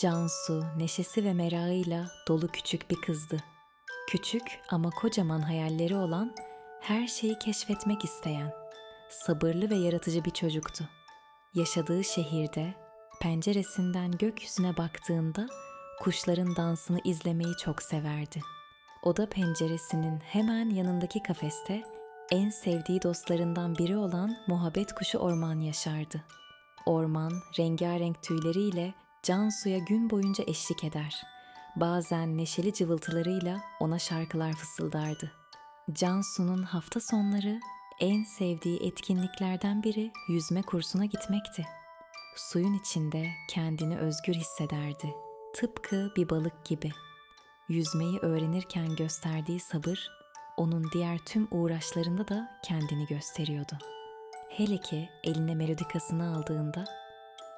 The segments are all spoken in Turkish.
Cansu, neşesi ve merakıyla dolu küçük bir kızdı. Küçük ama kocaman hayalleri olan, her şeyi keşfetmek isteyen, sabırlı ve yaratıcı bir çocuktu. Yaşadığı şehirde, penceresinden gökyüzüne baktığında kuşların dansını izlemeyi çok severdi. Oda penceresinin hemen yanındaki kafeste en sevdiği dostlarından biri olan muhabbet kuşu Orman yaşardı. Orman rengarenk tüyleriyle Cansu'ya gün boyunca eşlik eder. Bazen neşeli cıvıltılarıyla ona şarkılar fısıldardı. Cansu'nun hafta sonları en sevdiği etkinliklerden biri yüzme kursuna gitmekti. Suyun içinde kendini özgür hissederdi. Tıpkı bir balık gibi. Yüzmeyi öğrenirken gösterdiği sabır, onun diğer tüm uğraşlarında da kendini gösteriyordu. Hele ki eline melodikasını aldığında,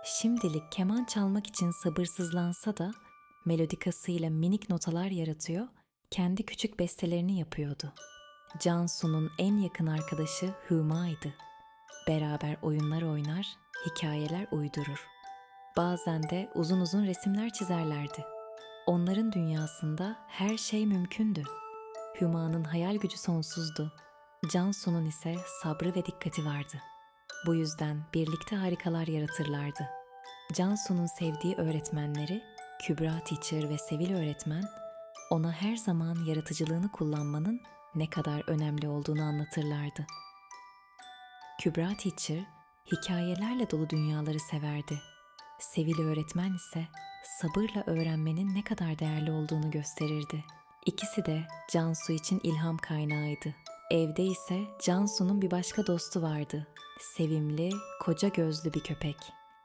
şimdilik keman çalmak için sabırsızlansa da melodikasıyla minik notalar yaratıyor, kendi küçük bestelerini yapıyordu. Cansu'nun en yakın arkadaşı Hüma'ydı. Beraber oyunlar oynar, hikayeler uydurur. Bazen de uzun uzun resimler çizerlerdi. Onların dünyasında her şey mümkündü. Hüma'nın hayal gücü sonsuzdu. Cansu'nun ise sabrı ve dikkati vardı. Bu yüzden birlikte harikalar yaratırlardı. Cansu'nun sevdiği öğretmenleri Kübra Teacher ve Sevil öğretmen ona her zaman yaratıcılığını kullanmanın ne kadar önemli olduğunu anlatırlardı. Kübra Teacher hikayelerle dolu dünyaları severdi. Sevil öğretmen ise sabırla öğrenmenin ne kadar değerli olduğunu gösterirdi. İkisi de Cansu için ilham kaynağıydı. Evde ise Cansu'nun bir başka dostu vardı. Sevimli, koca gözlü bir köpek.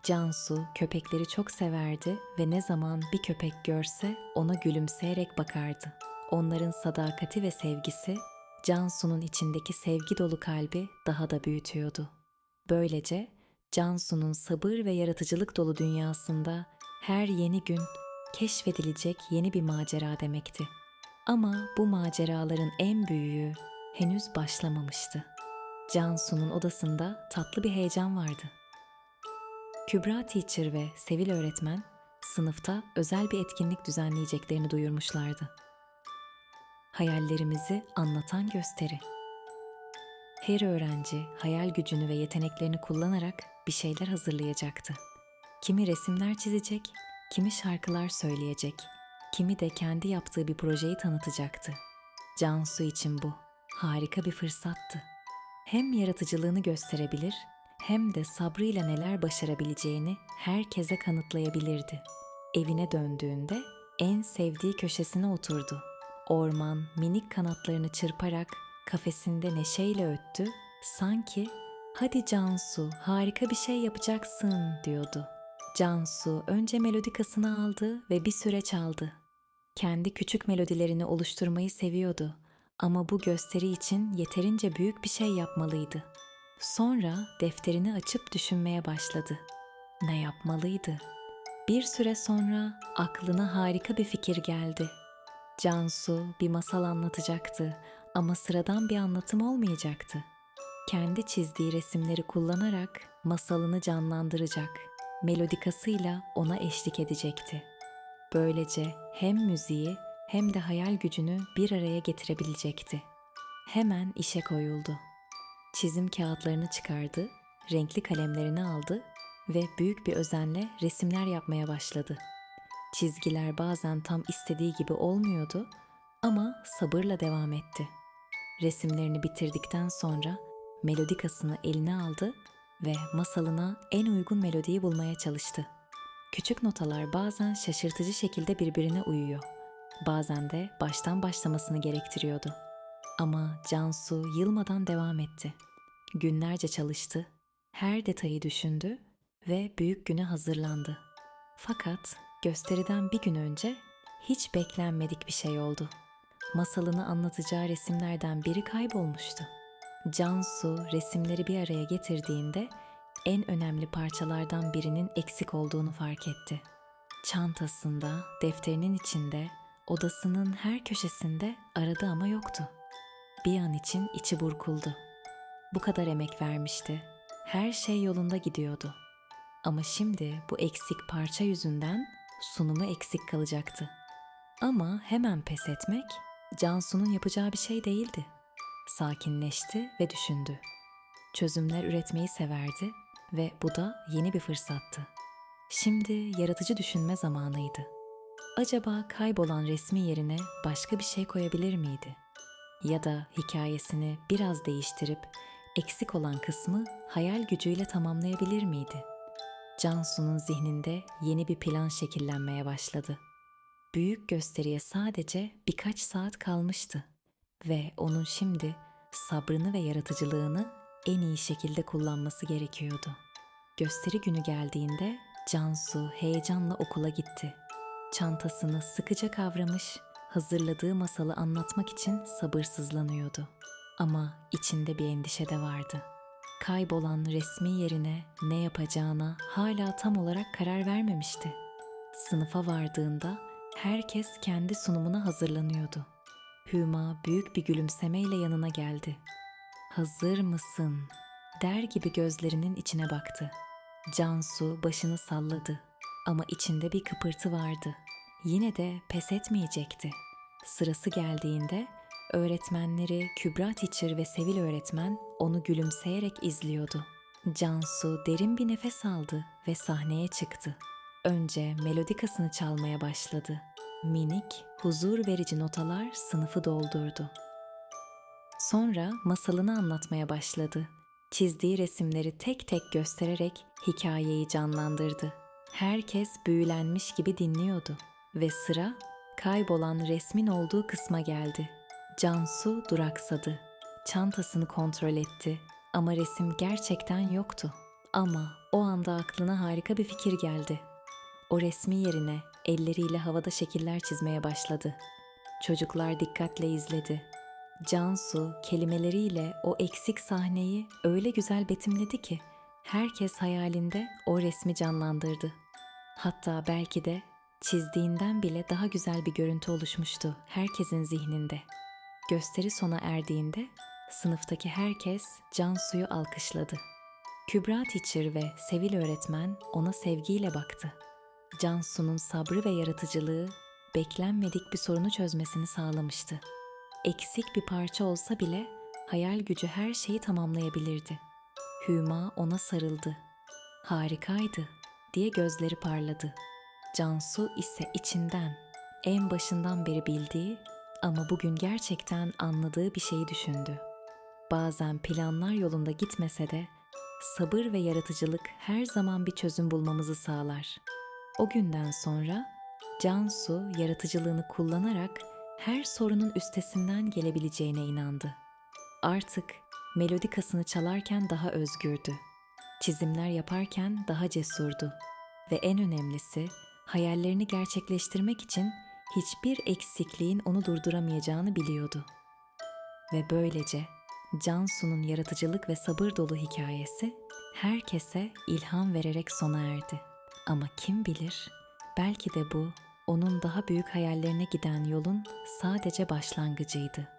Cansu köpekleri çok severdi ve ne zaman bir köpek görse ona gülümseyerek bakardı. Onların sadakati ve sevgisi Cansu'nun içindeki sevgi dolu kalbi daha da büyütüyordu. Böylece Cansu'nun sabır ve yaratıcılık dolu dünyasında her yeni gün keşfedilecek yeni bir macera demekti. Ama bu maceraların en büyüğü henüz başlamamıştı. Cansu'nun odasında tatlı bir heyecan vardı. Kübra Teacher ve Sevil öğretmen sınıfta özel bir etkinlik düzenleyeceklerini duyurmuşlardı. Hayallerimizi anlatan gösteri. Her öğrenci hayal gücünü ve yeteneklerini kullanarak bir şeyler hazırlayacaktı. Kimi resimler çizecek, kimi şarkılar söyleyecek, kimi de kendi yaptığı bir projeyi tanıtacaktı. Cansu için bu harika bir fırsattı. Hem yaratıcılığını gösterebilir, hem de sabrıyla neler başarabileceğini herkese kanıtlayabilirdi. Evine döndüğünde en sevdiği köşesine oturdu. Orman minik kanatlarını çırparak kafesinde neşeyle öttü, sanki "Hadi Cansu, harika bir şey yapacaksın." diyordu. Cansu önce melodikasını aldı ve bir süre çaldı. Kendi küçük melodilerini oluşturmayı seviyordu ama bu gösteri için yeterince büyük bir şey yapmalıydı. Sonra defterini açıp düşünmeye başladı. Ne yapmalıydı? Bir süre sonra aklına harika bir fikir geldi. Cansu bir masal anlatacaktı ama sıradan bir anlatım olmayacaktı. Kendi çizdiği resimleri kullanarak masalını canlandıracak, melodikasıyla ona eşlik edecekti. Böylece hem müziği hem de hayal gücünü bir araya getirebilecekti. Hemen işe koyuldu. Çizim kağıtlarını çıkardı, renkli kalemlerini aldı ve büyük bir özenle resimler yapmaya başladı. Çizgiler bazen tam istediği gibi olmuyordu ama sabırla devam etti. Resimlerini bitirdikten sonra melodikasını eline aldı ve masalına en uygun melodiyi bulmaya çalıştı. Küçük notalar bazen şaşırtıcı şekilde birbirine uyuyor. Bazen de baştan başlamasını gerektiriyordu. Ama Cansu yılmadan devam etti. Günlerce çalıştı, her detayı düşündü ve büyük güne hazırlandı. Fakat gösteriden bir gün önce hiç beklenmedik bir şey oldu. Masalını anlatacağı resimlerden biri kaybolmuştu. Cansu resimleri bir araya getirdiğinde en önemli parçalardan birinin eksik olduğunu fark etti. Çantasında, defterinin içinde, odasının her köşesinde aradı ama yoktu. Bir an için içi burkuldu. Bu kadar emek vermişti. Her şey yolunda gidiyordu. Ama şimdi bu eksik parça yüzünden sunumu eksik kalacaktı. Ama hemen pes etmek Cansu'nun yapacağı bir şey değildi. Sakinleşti ve düşündü. Çözümler üretmeyi severdi ve bu da yeni bir fırsattı. Şimdi yaratıcı düşünme zamanıydı. Acaba kaybolan resmi yerine başka bir şey koyabilir miydi? Ya da hikayesini biraz değiştirip eksik olan kısmı hayal gücüyle tamamlayabilir miydi? Cansu'nun zihninde yeni bir plan şekillenmeye başladı. Büyük gösteriye sadece birkaç saat kalmıştı ve onun şimdi sabrını ve yaratıcılığını en iyi şekilde kullanması gerekiyordu. Gösteri günü geldiğinde Cansu heyecanla okula gitti. Çantasını sıkıca kavramış, hazırladığı masalı anlatmak için sabırsızlanıyordu. Ama içinde bir endişe de vardı. Kaybolan resmi yerine ne yapacağına hala tam olarak karar vermemişti. Sınıfa vardığında herkes kendi sunumuna hazırlanıyordu. Hüma büyük bir gülümsemeyle yanına geldi. Hazır mısın? der gibi gözlerinin içine baktı. Cansu başını salladı ama içinde bir kıpırtı vardı. Yine de pes etmeyecekti. Sırası geldiğinde öğretmenleri Kübra Teacher ve Sevil öğretmen onu gülümseyerek izliyordu. Cansu derin bir nefes aldı ve sahneye çıktı. Önce melodikasını çalmaya başladı. Minik, huzur verici notalar sınıfı doldurdu. Sonra masalını anlatmaya başladı. Çizdiği resimleri tek tek göstererek hikayeyi canlandırdı. Herkes büyülenmiş gibi dinliyordu ve sıra kaybolan resmin olduğu kısma geldi. Cansu duraksadı. Çantasını kontrol etti ama resim gerçekten yoktu. Ama o anda aklına harika bir fikir geldi. O resmi yerine elleriyle havada şekiller çizmeye başladı. Çocuklar dikkatle izledi. Cansu kelimeleriyle o eksik sahneyi öyle güzel betimledi ki herkes hayalinde o resmi canlandırdı. Hatta belki de çizdiğinden bile daha güzel bir görüntü oluşmuştu herkesin zihninde. Gösteri sona erdiğinde sınıftaki herkes Cansu'yu alkışladı. Kübra Teacher ve Sevil öğretmen ona sevgiyle baktı. Cansu'nun sabrı ve yaratıcılığı beklenmedik bir sorunu çözmesini sağlamıştı. Eksik bir parça olsa bile hayal gücü her şeyi tamamlayabilirdi. Hüma ona sarıldı. Harikaydı diye gözleri parladı. Cansu ise içinden en başından beri bildiği ama bugün gerçekten anladığı bir şeyi düşündü. Bazen planlar yolunda gitmese de sabır ve yaratıcılık her zaman bir çözüm bulmamızı sağlar. O günden sonra Cansu yaratıcılığını kullanarak her sorunun üstesinden gelebileceğine inandı. Artık melodikasını çalarken daha özgürdü. Çizimler yaparken daha cesurdu ve en önemlisi hayallerini gerçekleştirmek için hiçbir eksikliğin onu durduramayacağını biliyordu. Ve böylece Cansu'nun yaratıcılık ve sabır dolu hikayesi herkese ilham vererek sona erdi. Ama kim bilir, belki de bu onun daha büyük hayallerine giden yolun sadece başlangıcıydı.